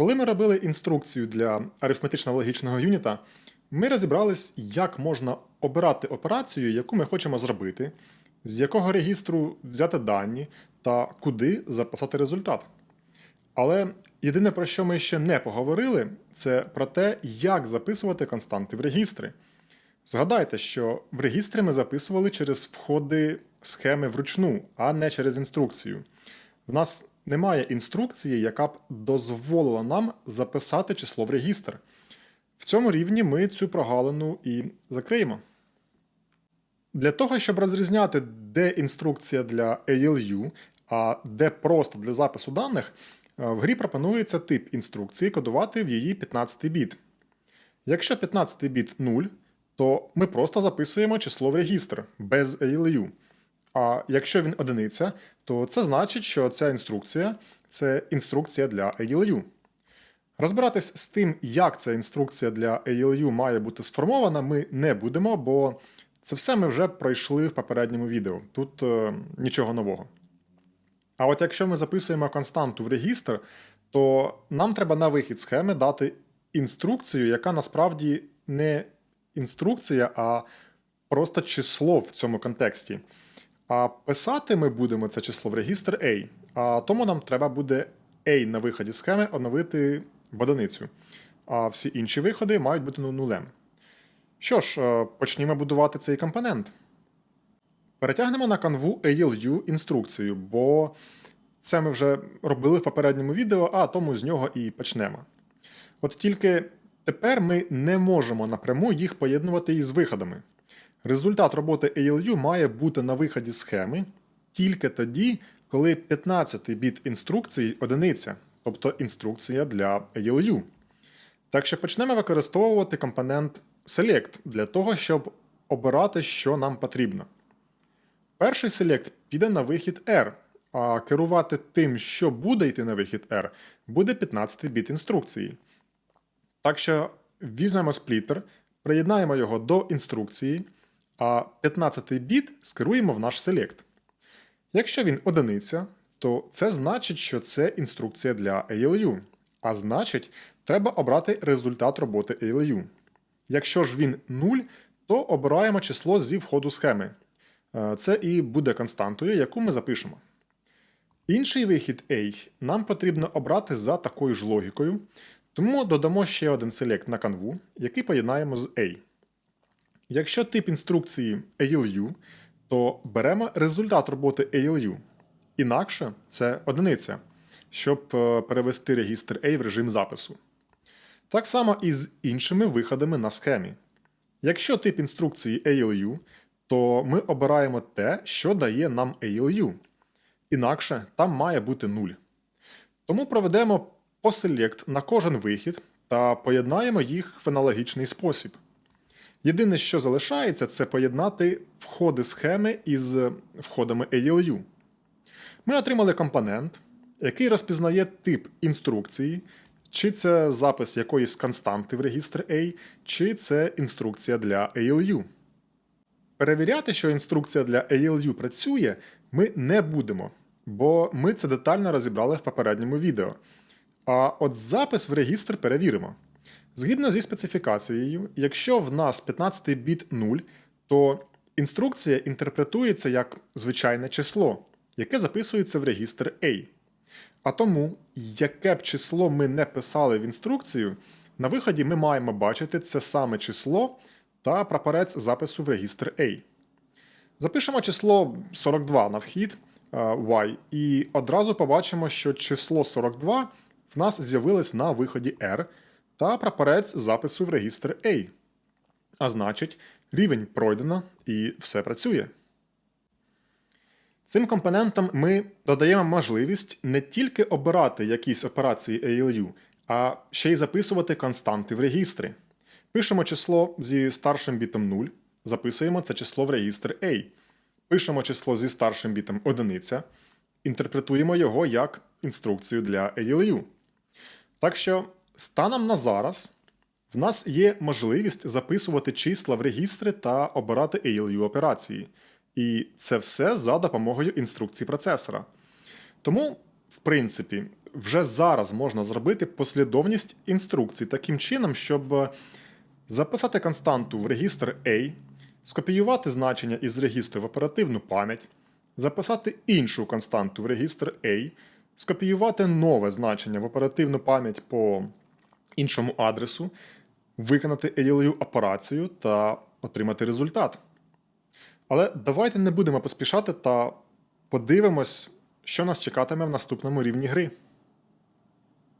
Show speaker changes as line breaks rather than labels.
Коли ми робили інструкцію для арифметично-логічного юніта, ми розібрались, як можна обирати операцію, яку ми хочемо зробити, з якого регістру взяти дані та куди записати результат. Але єдине, про що ми ще не поговорили, це про те, як записувати константи в регістри. Згадайте, що в регістри ми записували через входи схеми вручну, а не через інструкцію. В нас немає інструкції, яка б дозволила нам записати число в регістр. В цьому рівні ми цю прогалину і закриємо. Для того, щоб розрізняти, де інструкція для ALU, а де просто для запису даних, е, в грі пропонується тип інструкції кодувати в її 15 біт. Якщо 15 біт 0, то ми просто записуємо число в регістр без ALU. А якщо він одиниця, то це значить, що ця інструкція це інструкція для ALU. Розбиратись з тим, як ця інструкція для ALU має бути сформована, ми не будемо, бо це все ми вже пройшли в попередньому відео. Тут е, нічого нового. А от якщо ми записуємо константу в регістр, то нам треба на вихід схеми дати інструкцію, яка насправді не інструкція, а просто число в цьому контексті. А писати ми будемо це число в регістр A, а тому нам треба буде A на виході схеми оновити в одиницю. А всі інші виходи мають бути ну- нулем. Що ж, е, почнімо будувати цей компонент. Перетягнемо на канву ALU інструкцію, бо це ми вже робили в попередньому відео, а тому з нього і почнемо. От тільки тепер ми не можемо напряму їх поєднувати із виходами. Результат роботи ALU має бути на виході схеми тільки тоді, коли 15 біт інструкції одиниця, тобто інструкція для ALU. Так що почнемо використовувати компонент Select для того, щоб обирати, що нам потрібно. Перший Select піде на вихід R, а керувати тим, що буде йти на вихід R, буде 15 біт інструкції. Так що візьмемо сплітер, приєднаємо його до інструкції, а 15-й біт скеруємо в наш Select. Якщо він одиниця, то це значить, що це інструкція для ALU. А значить, треба обрати результат роботи ALU. Якщо ж він 0, то обираємо число зі входу схеми. Е, Це і буде константою, яку ми запишемо. Інший вихід A нам потрібно обрати за такою ж логікою, тому додамо ще один селект на канву, який поєднаємо з A. Якщо тип інструкції ALU, то беремо результат роботи ALU. Інакше це одиниця, щоб е, перевести регістр A в режим запису. Так само і з іншими виходами на схемі. Якщо тип інструкції ALU, то ми обираємо те, що дає нам ALU. Інакше там має бути 0. Тому проведемо поселект на кожен вихід та поєднаємо їх в аналогічний спосіб. Єдине, що залишається, це поєднати входи схеми із входами ALU. Ми отримали компонент, який розпізнає тип інструкції, чи це запис якоїсь константи в регістр A, чи це інструкція для ALU. Перевіряти, що інструкція для ALU працює, ми не будемо, бо ми це детально розібрали в попередньому відео. А от запис в регістр перевіримо. Згідно зі специфікацією, якщо в нас 15 біт 0, то інструкція інтерпретується як звичайне число, яке записується в регістр A. А тому, яке б число ми не писали в інструкцію, на виході ми маємо бачити це саме число та прапорець запису в регістр A. Запишемо число 42 на вхід е, Y, і одразу побачимо, що число 42 в нас з'явилось на виході R та прапорець запису в регістр A. А значить, рівень пройдено і все працює. Цим компонентом ми додаємо можливість не тільки обирати якісь операції ALU, а ще й записувати константи в регістри. Пишемо число зі старшим бітом 0, записуємо це число в регістр A. Пишемо число зі старшим бітом 1, інтерпретуємо його як інструкцію для ALU. Так що, станом на зараз, в нас є можливість записувати числа в регістри та обирати ALU операції. І це все за допомогою інструкцій процесора. Тому, в принципі, вже зараз можна зробити послідовність інструкцій таким чином, щоб е, записати константу в регістр A, скопіювати значення із регістру в оперативну пам'ять, записати іншу константу в регістр A, скопіювати нове значення в оперативну пам'ять по іншому адресу, виконати елілею операцію та отримати результат. Але давайте не будемо поспішати та подивимось, що нас чекатиме в наступному рівні гри.